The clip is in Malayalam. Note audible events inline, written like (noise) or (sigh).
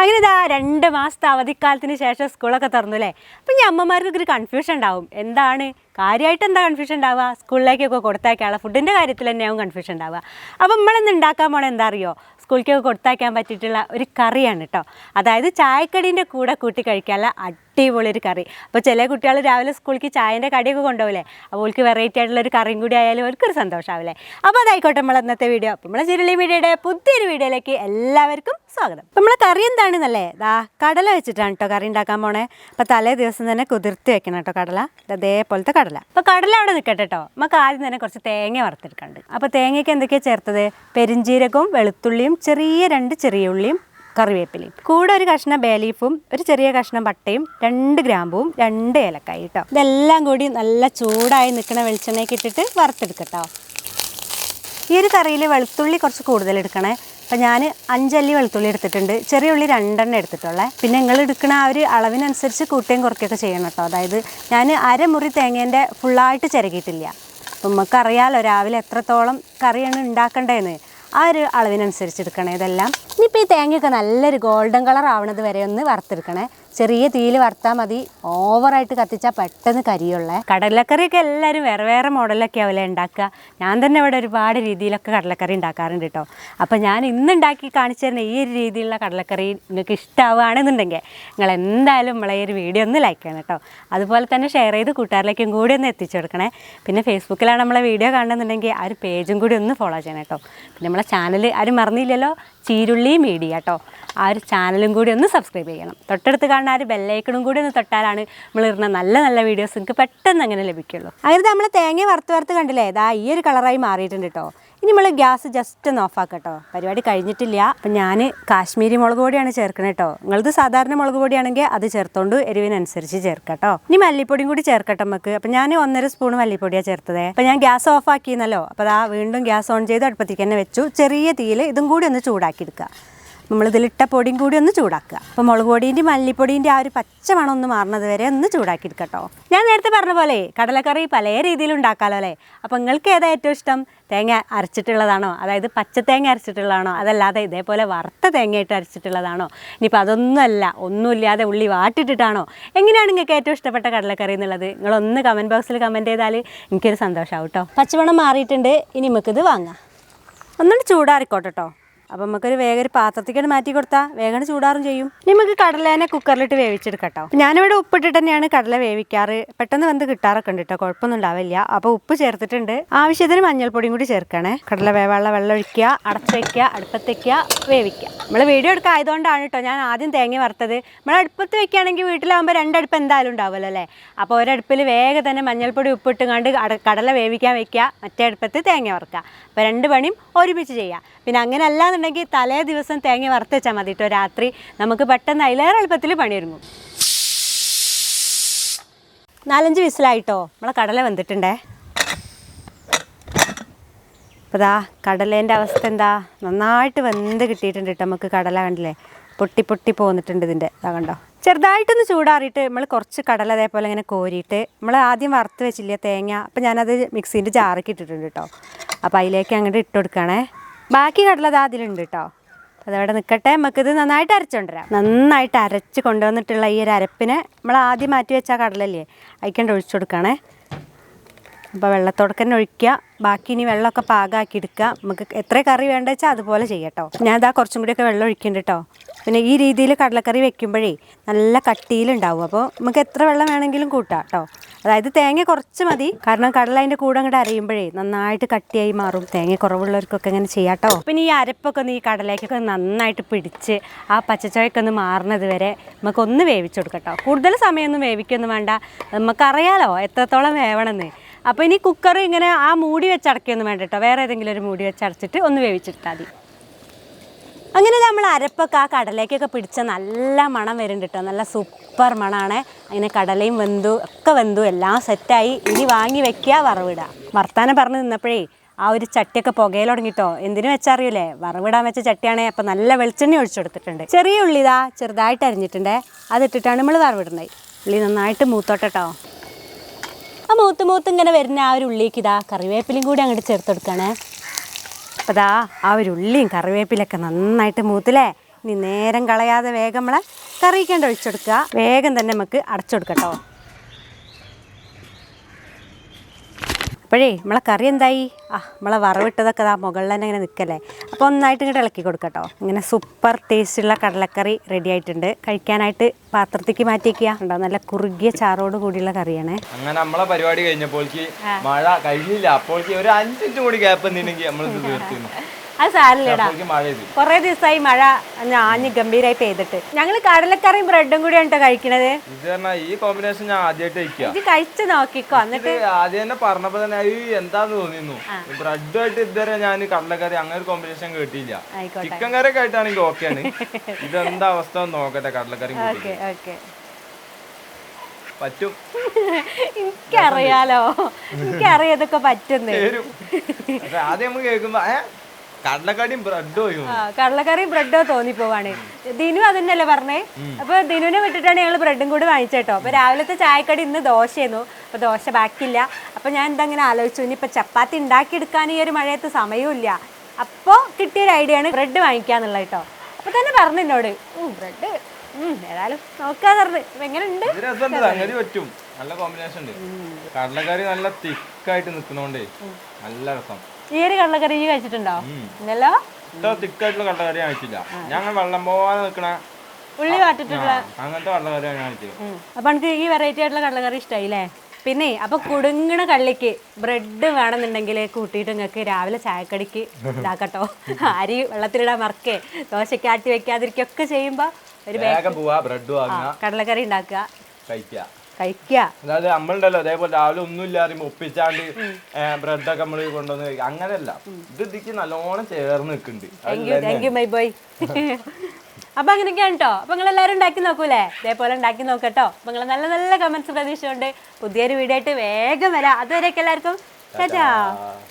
അങ്ങനെ ഇതാ രണ്ട് മാസത്തെ അവധിക്കാലത്തിന് ശേഷം സ്കൂളൊക്കെ തുറന്നു അല്ലേ അപ്പം ഞാൻ അമ്മമാർക്ക് ഒരു കൺഫ്യൂഷൻ ഉണ്ടാവും. എന്താണ്? കാര്യമായിട്ട് എന്താ കൺഫ്യൂഷൻ ഉണ്ടാവുക? സ്കൂളിലേക്കൊക്കെ കൊടുത്തയക്കാനുള്ള ഫുഡിന്റെ കാര്യത്തിൽ തന്നെയാവും കൺഫ്യൂഷൻ ഉണ്ടാവുക. അപ്പം നമ്മളിന്ന് ഉണ്ടാക്കാൻ പോണേ എന്താ അറിയോ സ്കൂളിലേക്കൊക്കെ കൊടുത്തയക്കാൻ പറ്റിയിട്ടുള്ള ഒരു കറിയാണ് കേട്ടോ അതായത് ചായക്കടീന്റെ കൂടെ കൂട്ടി കഴിക്കാനുള്ള അടിപൊളി ഒരു കറി. അപ്പോൾ ചില കുട്ടികൾ രാവിലെ സ്കൂളിലേക്ക് ചായന്റെ കടിയൊക്കെ കൊണ്ടുപോകില്ലേ അപ്പോൾ അവർക്ക് വെറൈറ്റി ആയിട്ടുള്ള ഒരു കറിയും കൂടി ആയാലും അവർക്കൊരു സന്തോഷമാവില്ലേ അപ്പോൾ അതായിക്കോട്ടെ നമ്മൾ ഇന്നത്തെ വീഡിയോ അപ്പോൾ നമ്മളെ ചിരളി മീഡിയയുടെ പുതിയൊരു വീഡിയോയിലേക്ക് എല്ലാവർക്കും സ്വാഗതം. നമ്മളെ കറി എന്താണെന്നല്ലേ? ദാ കടല വെച്ചിട്ടാണ് കേട്ടോ കറി ഉണ്ടാക്കാൻ പോണേ. അപ്പോൾ തലേ ദിവസം തന്നെ കുതിർത്ത് വെക്കണം കേട്ടോ കടല. ഇത് അതേപോലത്തെ കടല. അപ്പോൾ കടല അവിടെ നിൽക്കട്ടെ കേട്ടോ നമുക്ക് ആദ്യം തന്നെ കുറച്ച് തേങ്ങ വറുത്തെടുക്കാണ്ട് അപ്പോൾ തേങ്ങയ്ക്ക് എന്തൊക്കെയാണ് ചേർത്തത്? പെരിഞ്ചീരകവും വെളുത്തുള്ളിയും ചെറിയ രണ്ട് ചെറിയ ഉള്ളിയും കറിവേപ്പിലയും. കൂടെ ഒരു കഷ്ണം ബേലീഫും ഒരു ചെറിയ കഷ്ണം പട്ടയും രണ്ട് ഗ്രാമ്പും രണ്ട് ഏലക്കായി കേട്ടോ ഇതെല്ലാം കൂടി നല്ല ചൂടായി നിൽക്കുന്ന വെളിച്ചെണ്ണയ്ക്ക് ഇട്ടിട്ട് വറുത്തെടുക്കട്ടോ. ഈ ഒരു കറിയിൽ വെളുത്തുള്ളി കുറച്ച് കൂടുതൽ എടുക്കണേ. അപ്പം ഞാൻ അഞ്ചല്ലി വെളുത്തുള്ളി എടുത്തിട്ടുണ്ട്. ചെറിയ ഉള്ളി രണ്ടെണ്ണം എടുത്തിട്ടുള്ളേ. പിന്നെ നിങ്ങൾ എടുക്കുന്ന ആ ഒരു അളവിനനുസരിച്ച് കൂട്ടുകയും കുറയ്ക്കുകയൊക്കെ ചെയ്യണം കേട്ടോ അതായത് ഞാൻ അരമുറി തേങ്ങേന്റെ ഫുള്ളായിട്ട് ചിരകിയിട്ടില്ല. അപ്പം നമുക്കറിയാലോ രാവിലെ എത്രത്തോളം കറിയാണ് ഉണ്ടാക്കേണ്ടതെന്ന്. ആ ഒരു അളവിനനുസരിച്ച് എടുക്കണേ ഇതെല്ലാം. ഇനിയിപ്പോൾ ഈ തേങ്ങയൊക്കെ നല്ലൊരു ഗോൾഡൻ കളർ ആവണത് വരെ ഒന്ന് വറുത്തെടുക്കണേ. ചെറിയ തീയിൽ വറുത്താൽ മതി. ഓവറായിട്ട് കത്തിച്ചാൽ പെട്ടെന്ന് കരിയുള്ളേ. കടലക്കറിയൊക്കെ എല്ലാവരും വേറെ വേറെ മോഡലൊക്കെ ആവില്ലേ ഉണ്ടാക്കുക. ഞാൻ തന്നെ ഇവിടെ ഒരുപാട് രീതിയിലൊക്കെ കടലക്കറി ഉണ്ടാക്കാറുണ്ട് കേട്ടോ. അപ്പോൾ ഞാൻ ഇന്ന് ഉണ്ടാക്കി കാണിച്ചു തരുന്ന ഈ ഒരു രീതിയിലുള്ള കടലക്കറി നിങ്ങൾക്ക് ഇഷ്ടമാവുകയാണെന്നുണ്ടെങ്കിൽ നിങ്ങൾ എന്തായാലും നമ്മളെ ഈ ഒരു വീഡിയോ ഒന്ന് ലൈക്ക് ചെയ്യണം കേട്ടോ. അതുപോലെ തന്നെ ഷെയർ ചെയ്ത് കൂട്ടുകാരിലേക്കും കൂടി ഒന്ന് എത്തിച്ചു കൊടുക്കണേ. പിന്നെ ഫേസ്ബുക്കിലാണ് നമ്മളെ വീഡിയോ കാണുന്നുണ്ടെങ്കിൽ ആ ഒരു പേജും കൂടി ഒന്ന് ഫോളോ ചെയ്യണം കേട്ടോ. പിന്നെ നമ്മളെ ചാനൽ ആരും മറന്നില്ലല്ലോ. ചീരുള്ളി മീഡിയ കേട്ടോ ആ ഒരു ചാനലും കൂടി ഒന്ന് സബ്സ്ക്രൈബ് ചെയ്യണം. തൊട്ടടുത്ത് കാണുന്ന ആ ഒരു ബെല്ലൈക്കണും കൂടി ഒന്ന് തൊട്ടാലാണ് നമ്മൾ ഇടുന്ന നല്ല നല്ല വീഡിയോസ് നിങ്ങൾക്ക് പെട്ടെന്ന് അങ്ങനെ ലഭിക്കുള്ളൂ. അങ്ങനെ നമ്മൾ തേങ്ങ വറുത്ത് വറുത്ത് കണ്ടില്ലേ? ഇതാ ഈ ഒരു കളറായി മാറിയിട്ടുണ്ട് കേട്ടോ ഇനി നമ്മൾ ഗ്യാസ് ജസ്റ്റ് ഒന്ന് ഓഫ് ആക്കട്ടോ. പരിപാടി കഴിഞ്ഞിട്ടില്ല. അപ്പം ഞാൻ കാശ്മീരി മുളക് പൊടിയാണ് ചേർക്കണേ കേട്ടോ നിങ്ങളത് സാധാരണ മുളക് പൊടിയാണെങ്കിൽ അത് ചേർത്തോണ്ട് എരിവിനനുസരിച്ച് ചേർക്കട്ടോ. ഇനി മല്ലിപ്പൊടിയും കൂടി ചേർക്കട്ടെ നമുക്ക് അപ്പം ഞാൻ ഒന്നര സ്പൂൺ മല്ലിപ്പൊടിയാണ് ചേർത്തത്. അപ്പം ഞാൻ ഗ്യാസ് ഓഫ് ആക്കിയെന്നല്ലോ അപ്പോൾ അതാ വീണ്ടും ഗ്യാസ് ഓൺ ചെയ്ത് അടുപ്പത്തേക്ക് തന്നെ വെച്ചു. ചെറിയ തീയിൽ ഇതും കൂടി ഒന്ന് ചൂടാക്കി എടുക്കുക നമ്മളിതിലിട്ട പൊടിയും കൂടി ഒന്ന് ചൂടാക്കുക. അപ്പോൾ മുളക് പൊടീന്റെ മല്ലിപ്പൊടിന്റെ ആ ഒരു പച്ച മണം ഒന്ന് മാറുന്നത് വരെ ഒന്ന് ചൂടാക്കി എടുക്കട്ടോ. ഞാൻ നേരത്തെ പറഞ്ഞ പോലെ കടലക്കറി പല രീതിയിൽ ഉണ്ടാക്കാമല്ലോ അല്ലേ? അപ്പോൾ നിങ്ങൾക്ക് ഏതാ ഏറ്റവും ഇഷ്ടം? തേങ്ങ അരച്ചിട്ടുള്ളതാണോ? അതായത് പച്ച തേങ്ങ അരച്ചിട്ടുള്ളതാണോ? അതല്ലാതെ ഇതേപോലെ വറുത്ത തേങ്ങയായിട്ട് അരച്ചിട്ടുള്ളതാണോ? ഇനിയിപ്പോൾ അതൊന്നുമല്ല ഒന്നുമില്ലാതെ ഉള്ളി വാട്ടിട്ടിട്ടാണോ? എങ്ങനെയാണ് നിങ്ങൾക്ക് ഏറ്റവും ഇഷ്ടപ്പെട്ട കടലക്കറി എന്നുള്ളത്? നിങ്ങളൊന്ന് കമന്റ് ബോക്സിൽ കമന്റ് ചെയ്താൽ എനിക്കൊരു സന്തോഷമാവും കേട്ടോ പച്ചമണം മാറിയിട്ടുണ്ട് ഇനി നമുക്കിത് വാങ്ങാം. ഒന്നുകൂടി ചൂടാറിക്കോട്ടെ കേട്ടോ അപ്പം നമുക്കൊരു വേഗം ഒരു പാത്രത്തേക്കാണ് മാറ്റി കൊടുത്താൽ വേഗം ചൂടാറും ചെയ്യും. നമുക്ക് കടലേനെ കുക്കറിലിട്ട് വേവിച്ചെടുക്കട്ടോ. ഞാനിവിടെ ഉപ്പിട്ടിട്ട് തന്നെയാണ് കടല വേവിക്കാറ്. പെട്ടെന്ന് വെന്ത് കിട്ടാറൊക്കെ ഉണ്ട് കേട്ടോ കുഴപ്പമൊന്നും ഉണ്ടാവില്ല. അപ്പോൾ ഉപ്പ് ചേർത്തിട്ടുണ്ട്. ആവശ്യത്തിന് മഞ്ഞൾപ്പൊടിയും കൂടി ചേർക്കണേ. കടല വേവാനുള്ള വെള്ളം ഒഴിക്കുക അടച്ചു വയ്ക്കുക അടുപ്പത്ത് വയ്ക്കുക വേവിക്കുക. നമ്മൾ വീഡിയോ എടുക്കുക ആയതുകൊണ്ടാണ് കേട്ടോ ഞാൻ ആദ്യം തേങ്ങ വറുത്തത്. നമ്മൾ അടുപ്പത്ത് വെക്കുകയാണെങ്കിൽ വീട്ടിലാകുമ്പോൾ രണ്ടടുപ്പ് എന്തായാലും ഉണ്ടാവുമല്ലോ അല്ലേ? അപ്പോൾ ഒരടുപ്പിൽ വേഗം തന്നെ മഞ്ഞൾപ്പൊടി ഉപ്പിട്ട് കണ്ട് കടല വേവിക്കാൻ വെക്കുക. മറ്റേ അടുപ്പത്ത് തേങ്ങ വറുക്കുക. അപ്പോൾ രണ്ട് പണിയും ഒരുമിച്ച് ചെയ്യുക. പിന്നെ അങ്ങനെ അല്ലാന്നുണ്ടെങ്കിൽ തലേ ദിവസം തേങ്ങ വറുത്തച്ചാൽ മതി കേട്ടോ രാത്രി. നമുക്ക് പെട്ടെന്ന് അതിലേറെ എളുപ്പത്തിൽ പണിയൊരുങ്ങും. നാലഞ്ച് വിസിലായിട്ടോ? നമ്മളെ കടല വെന്തിട്ടുണ്ടേ? അപ്പോൾ ദാ കടലേന്റെ അവസ്ഥ എന്താ? നന്നായിട്ട് വെന്ത് കിട്ടിയിട്ടുണ്ട് കേട്ടോ നമുക്ക് കടല കണ്ടില്ലേ? പൊട്ടി പൊട്ടി പോന്നിട്ടുണ്ട് ഇതിന്റെ ഇതാ കണ്ടോ? ചെറുതായിട്ടൊന്ന് ചൂടാറിയിട്ട് നമ്മൾ കുറച്ച് കടല അതേപോലെ ഇങ്ങനെ കോരിയിട്ട് നമ്മൾ ആദ്യം വറുത്ത് വെച്ചില്ലേ തേങ്ങ? അപ്പോൾ ഞാനത് മിക്സീന്റെ ജാറൊക്കെ ഇട്ടിട്ടുണ്ട് കേട്ടോ അപ്പോൾ അതിലേക്ക് അങ്ങോട്ട് ഇട്ട് കൊടുക്കണേ ബാക്കി കടല അത് അതിലുണ്ട് കേട്ടോ അതവിടെ നിൽക്കട്ടെ നമുക്കിത് നന്നായിട്ട് അരച്ചുകൊണ്ടുവരാം നന്നായിട്ട് അരച്ച് കൊണ്ടുവന്നിട്ടുള്ള ഈ ഒരു അരപ്പിനെ നമ്മൾ ആദ്യം മാറ്റി വെച്ച കടലല്ലേ? അയക്കേണ്ട ഒഴിച്ചു കൊടുക്കണേ. അപ്പോൾ വെള്ളത്തോടൊക്കെ തന്നെ ഒഴിക്കുക ബാക്കി ഇനി വെള്ളമൊക്കെ പാകമാക്കി എടുക്കുക നമുക്ക് എത്ര കറി വേണ്ട വെച്ചാൽ അതുപോലെ ചെയ്യട്ടോ ഞാൻ ഇതാ കുറച്ചും കൂടിയൊക്കെ വെള്ളം ഒഴിക്കുന്നുണ്ട് കേട്ടോ പിന്നെ ഈ രീതിയിൽ കടലക്കറി വെക്കുമ്പോഴേ നല്ല കട്ടിയിലുണ്ടാവും അപ്പോൾ നമുക്ക് എത്ര വെള്ളം വേണമെങ്കിലും കൂട്ടാം കേട്ടോ അതായത് തേങ്ങ കുറച്ച് മതി. കാരണം കടല അതിന്റെ കൂടെ അങ്ങോട്ട് അരയുമ്പോഴേ നന്നായിട്ട് കട്ടിയായി മാറും. തേങ്ങ കുറവുള്ളവർക്കൊക്കെ അങ്ങനെ ചെയ്യാട്ടോ. പിന്നെ ഈ അരപ്പൊക്കെ ഒന്ന് ഈ കടലേക്കൊക്കെ നന്നായിട്ട് പിടിച്ച് ആ പച്ചച്ചോയൊക്കെ ഒന്ന് മാറുന്നത് വരെ നമുക്ക് ഒന്ന് വേവിച്ചു കൊടുക്കട്ടോ. കൂടുതൽ സമയമൊന്നും വേവിക്കൊന്നും വേണ്ട. നമുക്കറിയാലോ എത്രത്തോളം വേവണമെന്ന് അപ്പോൾ ഇനി കുക്കർ ഇങ്ങനെ ആ മൂടി വെച്ച് അടയ്ക്കൊന്നും വേണ്ട കേട്ടോ. വേറെ ഏതെങ്കിലും ഒരു മൂടി വെച്ച് അടച്ചിട്ട് ഒന്ന് വേവിച്ചെടുത്താൽ മതി. അങ്ങനെ നമ്മൾ അരപ്പൊക്കെ ആ കടലേക്കൊക്കെ പിടിച്ച നല്ല മണം വരുന്നുണ്ട് കേട്ടോ. നല്ല സൂപ്പർ മണമാണ് അങ്ങനെ കടലയും വെന്തു ഒക്കെ വെന്തു. എല്ലാം സെറ്റായി. ഇനി വാങ്ങി വെക്കുക വറവിടുക വർത്താനം പറഞ്ഞ് നിന്നപ്പോഴേ ആ ഒരു ചട്ടിയൊക്കെ പുകയിൽ തുടങ്ങിട്ടോ എന്തിനു വെച്ചറിയില്ലേ വറവിടാൻ വെച്ച ചട്ടിയാണ്. അപ്പം നല്ല വെളിച്ചെണ്ണ ഒഴിച്ചു കൊടുത്തിട്ടുണ്ട്. ചെറിയ ഉള്ളി ഇതാ ചെറുതായിട്ട് അരിഞ്ഞിട്ടുണ്ട്. അതിട്ടിട്ടാണ് നമ്മൾ വറവിടുന്നത്. ഉള്ളി നന്നായിട്ട് മൂത്തോട്ടോ ആ മൂത്ത് മൂത്ത് ഇങ്ങനെ വരുന്ന ആ ഒരു ഉള്ളിക്ക് ഇതാ കറിവേപ്പിലയും കൂടി അങ്ങോട്ട് ചേർത്ത് കൊടുക്കണേ. ദാ ആ ഒരു ഉള്ളിയും കറിവേപ്പിലൊക്കെ നന്നായിട്ട് മൂത്തില്ലേ? ഇനി നേരം കളയാതെ വേഗം നമ്മളെ കറിയിക്കേണ്ട ഒഴിച്ചെടുക്കുക. വേഗം തന്നെ നമുക്ക് അടച്ചെടുക്കട്ടോ അപ്പോഴേ നമ്മളെ കറി എന്തായി? ആ നമ്മളെ വറവിട്ടതൊക്കെ ആ മുകളിൽ തന്നെ ഇങ്ങനെ നിൽക്കല്ലേ? അപ്പോൾ ഒന്നായിട്ട് ഇങ്ങോട്ട് ഇളക്കി കൊടുക്കട്ടോ ഇങ്ങനെ സൂപ്പർ ടേസ്റ്റുള്ള കടലക്കറി റെഡി ആയിട്ടുണ്ട്. കഴിക്കാനായിട്ട് പാത്രത്തേക്ക് മാറ്റിയേക്കുക ഉണ്ടോ നല്ല കുറുകിയ ചാറോട് കൂടിയുള്ള കറിയാണ്. അങ്ങനെ നമ്മളെ പരിപാടി കഴിഞ്ഞപ്പോൾ മഴ കഴിഞ്ഞില്ല. അപ്പോൾ ഒരു അഞ്ച് മിനിറ്റ് കൂടി ഗ്യാപ്പ് എന്തിനെങ്കിൽ നമ്മൾ തീർത്തിരുന്നു. അത് സാരില്ലടാ കൊറേ ദിവസമായി മഴ ആഞ്ഞ് ഗംഭീരമായി പെയ്തിട്ട്. ഞങ്ങൾ കടലക്കറിയും ബ്രെഡും കൂടി ആണ് കഴിക്കണത് ഈ കോമ്പിനേഷൻ ഞാൻ ആദ്യമായിട്ട് ഇത് കഴിച്ചു നോക്കിക്കോ എന്നിട്ട് ആദ്യം തന്നെ പറഞ്ഞപ്പോ തന്നെ എന്താന്ന് തോന്നിയിരുന്നു ബ്രെഡുമായിട്ട് ഇതുവരെ ഞാൻ കടലക്കറി അങ്ങനെ ഒരു കോമ്പിനേഷൻ കേട്ടില്ല. ചിക്കൻ കറി ഒക്കെ ആയിട്ടാണെങ്കിൽ ഓക്കെയാണ് ഇതെന്താ അവസ്ഥ നോക്കട്ടെ കടലക്കറി പറ്റും. എനിക്കറിയാലോ. എനിക്കറിയാം ഇതൊക്കെ പറ്റുന്നേ ആദ്യം നമ്മൾ കേൾക്കുമ്പോ കടലക്കടിയും ബ്രെഡും കടലക്കറിയും ബ്രെഡോ തോന്നിപ്പോവാണ് ദിനു അതന്നെയല്ലേ പറഞ്ഞേ? അപ്പൊ ദിനുവിനെ വിട്ടിട്ടാണ് ഞങ്ങൾ ബ്രെഡും കൂടി വാങ്ങിച്ചേട്ടോ അപ്പൊ രാവിലത്തെ ചായക്കടി ഇന്ന് ദോശയായിരുന്നു. അപ്പൊ ദോശ ബാക്കില്ല അപ്പൊ ഞാൻ എന്താ ഇങ്ങനെ ആലോചിച്ചു. ഇനിയിപ്പൊ ചപ്പാത്തി ഉണ്ടാക്കിയെടുക്കാൻ ഈ ഒരു മഴയത്ത് സമയവും ഇല്ല അപ്പോൾ കിട്ടിയൊരു ഐഡിയ ആണ് ബ്രെഡ് വാങ്ങിക്കാന്നുള്ള കേട്ടോ അപ്പൊ തന്നെ പറഞ്ഞു എന്നോട്. ബ്രെഡ് ഏതായാലും നോക്കാന്ന് പറഞ്ഞു. എങ്ങനെ എങ്ങനെയുണ്ട്? സംഗതി പറ്റും. നല്ല കോമ്പിനേഷൻ ഉണ്ട്. കടലക്കറി നല്ല തിക്കായിട്ട് നിൽക്കുന്നോണ്ടേ നല്ല രസം. ഈ ഒരു കള്ളക്കറി കഴിച്ചിട്ടുണ്ടോ? ഇന്നല്ലോ ഇത്ര തിക്കായിട്ടുള്ള കള്ളക്കറി കഴിച്ചില്ല. ഞങ്ങൾ വെള്ളം പോവാതെ നിൽക്കണ ഉള്ളി കാട്ടിട്ടുള്ള അങ്ങനത്തെ കള്ളക്കറി കഴിച്ചത്. അപ്പൊ എനിക്ക് ഈ വെറൈറ്റി ആയിട്ടുള്ള കള്ളക്കറി ഇഷ്ടായില്ലേ? പിന്നെ അപ്പൊ കുടുങ്ങണ കള്ളിക്ക് ബ്രെഡ് വേണമെന്നുണ്ടെങ്കിൽ കൂട്ടിയിട്ട് നിങ്ങൾക്ക് രാവിലെ ചായക്കടിക്ക് ഇതാക്കട്ടോ. അരി വെള്ളത്തിലിടാൻ മറക്കേ. ദോശയ്ക്ക് ആട്ടി വെക്കാതിരിക്കൊക്കെ ചെയ്യുമ്പോ ഒരു കടലക്കറി ഉണ്ടാക്കുക. കഴിക്കുക. കഴിക്കുക അതായത് നമ്മളുണ്ടല്ലോ അതേപോലെ രാവിലെ ഒന്നും ഇല്ലാതെ ഒപ്പിച്ചാണ്ട് ബ്രെഡൊക്കെ നമ്മൾ കൊണ്ടുവന്ന് കഴിക്കുക അങ്ങനെയല്ല. ഇത് ഇതിക്ക് നല്ലോണം ചേർന്ന് നിൽക്കുന്നുണ്ട്. (laughs) അപ്പൊ അങ്ങനെയൊക്കെയാണ് കേട്ടോ അപ്പൊ നിങ്ങൾ എല്ലാവരും ഉണ്ടാക്കി നോക്കൂലേ? ഇതേപോലെ ഉണ്ടാക്കി നോക്കട്ടോ അപ്പൊ നിങ്ങൾ നല്ല നല്ല കമന്റ്സ് പ്രതീക്ഷിച്ചുകൊണ്ട് പുതിയൊരു വീഡിയോ ആയിട്ട് വേഗം വരാം. അതുവരെയൊക്കെ എല്ലാവർക്കും.